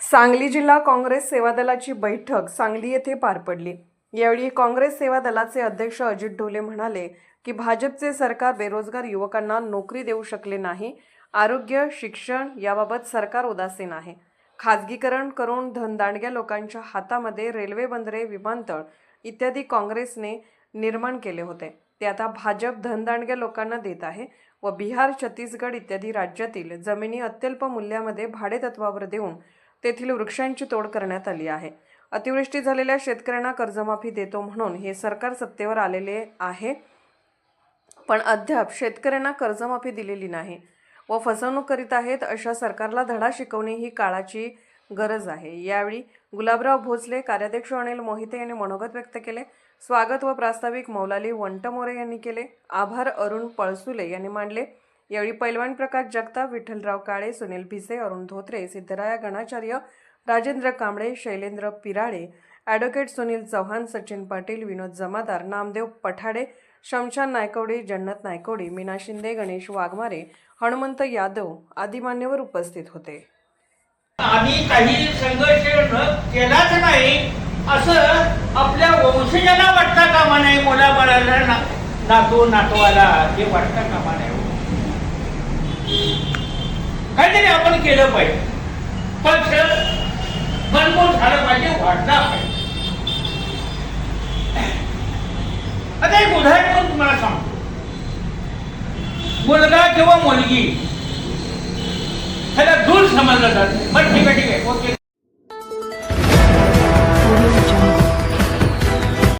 सांगली जिल्हा काँग्रेस सेवा दलाची बैठक सांगली येथे पार पडली. यावेळी काँग्रेस सेवा दलाचे अध्यक्ष अजित ढोले म्हणाले की भाजपचे सरकार बेरोजगार युवकांना नोकरी देऊ शकले नाही आरोग्य शिक्षण याबाबत सरकार उदासीन आहे. खाजगीकरण करून धनदांडग्या लोकांच्या हातामध्ये रेल्वे बंदरे विमानतळ इत्यादी काँग्रेसने निर्माण केले होते. ते आता भाजप धनदांडग्या लोकांना देत आहे. व बिहार छत्तीसगड इत्यादी राज्यातील जमिनी अत्यल्प मूल्यामध्ये भाडेतत्वावर देऊन तेथील वृक्षांची तोड करण्यात आली आहे. अतिवृष्टी झालेल्या शेतकऱ्यांना कर्जमाफी देतो म्हणून हे सरकार सत्तेवर आलेले आहे. पण अद्याप शेतकऱ्यांना कर्जमाफी दिलेली नाही व फसवणूक करीत आहेत अशा सरकारला धडा शिकवणे ही काळाची गरज आहे. यावेळी गुलाबराव भोसले कार्याध्यक्ष अनिल मोहिते यांनी मनोगत व्यक्त केले. स्वागत व प्रास्ताविक मौलाली वंटमोरे यांनी केले. आभार अरुण पळसुले यांनी मांडले. यावेळी पैलवान प्रकाश जगताप विठ्ठलराव काळे सुनील भिसे अरुण धोत्रे सिद्धराया गणाचार्य राजेंद्र कांबळे शैलेंद्र पिराळे ॲडव्होकेट सुनील चव्हाण सचिन पाटील विनोद जमादार नामदेव पठाडे शमशान नायकवडे जन्नत नायकवडे मीना शिंदे गणेश वाघमारे हनुमंत यादव आदी मान्यवर उपस्थित होते. आम्ही काही संघर्ष न केलाच नाही असं आपल्या वंशजांना वाटता कामा नाही मुलाबाळाला ना नातू नातवाला? हे वाटता कामा नाही काहीतरी आपण केलं पाहिजे. पक्ष बनवून झालं पाहिजे वाढला पाहिजे. आता एक उदाहरण तुम्हाला सांगतो. मुलगा किंवा मुलगी समजलं जातं मग ठीक आहे ठीक आहे. ओके.